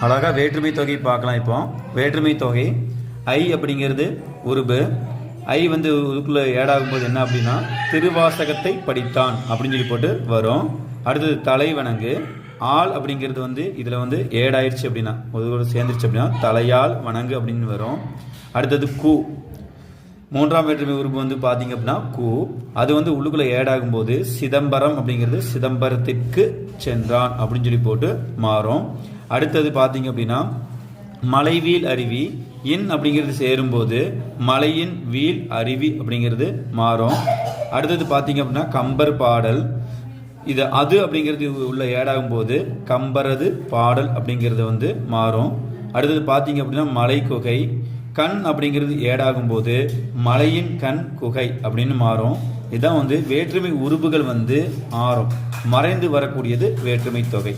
அழகாக வேற்றுமை தொகை பார்க்கலாம் இப்போ. வேற்றுமை தொகை ஐ அப்படிங்கிறது உருபு. ஐ வந்து இதுக்குள்ளே ஏடாகும்போது என்ன அப்படின்னா திருவாசகத்தை படித்தான் அப்படின்னு சொல்லி போட்டு வரும். அடுத்தது தலைவணங்கு. ஆள் அப்படிங்கிறது வந்து இதில் வந்து ஏடாயிருச்சு அப்படின்னா ஒரு சேர்ந்துருச்சு அப்படின்னா தலையால் வணங்கு அப்படின்னு வரும். அடுத்தது கூ. மூன்றாம் வேற்றுமை உறுப்பு வந்து பார்த்தீங்க அப்படின்னா கூ. அது வந்து உள்ளுக்குள்ளே ஏடாகும் போது சிதம்பரம் அப்படிங்கிறது சிதம்பரத்திற்கு சென்றான் அப்படின்னு சொல்லி போட்டு மாறும். அடுத்தது பார்த்தீங்க அப்படின்னா மலைவீல் அருவி இன் அப்படிங்கிறது சேரும்போது மலையின் வீல் அருவி அப்படிங்கிறது மாறும். அடுத்தது பார்த்தீங்க அப்படின்னா கம்பர் பாடல். இது அது அப்படிங்கிறது உள்ள ஏடாகும் போது கம்பரது பாடல் அப்படிங்கிறது வந்து மாறும். அடுத்தது பார்த்தீங்க அப்படின்னா மலை குகை. கண் அப்படிங்கிறது ஏடாகும் போது மலையின் கண் குகை அப்படின்னு மாறும். இதான் வந்து வேற்றுமை உறுப்புகள் வந்து ஆறும் மறைந்து வரக்கூடியது வேற்றுமை தொகை.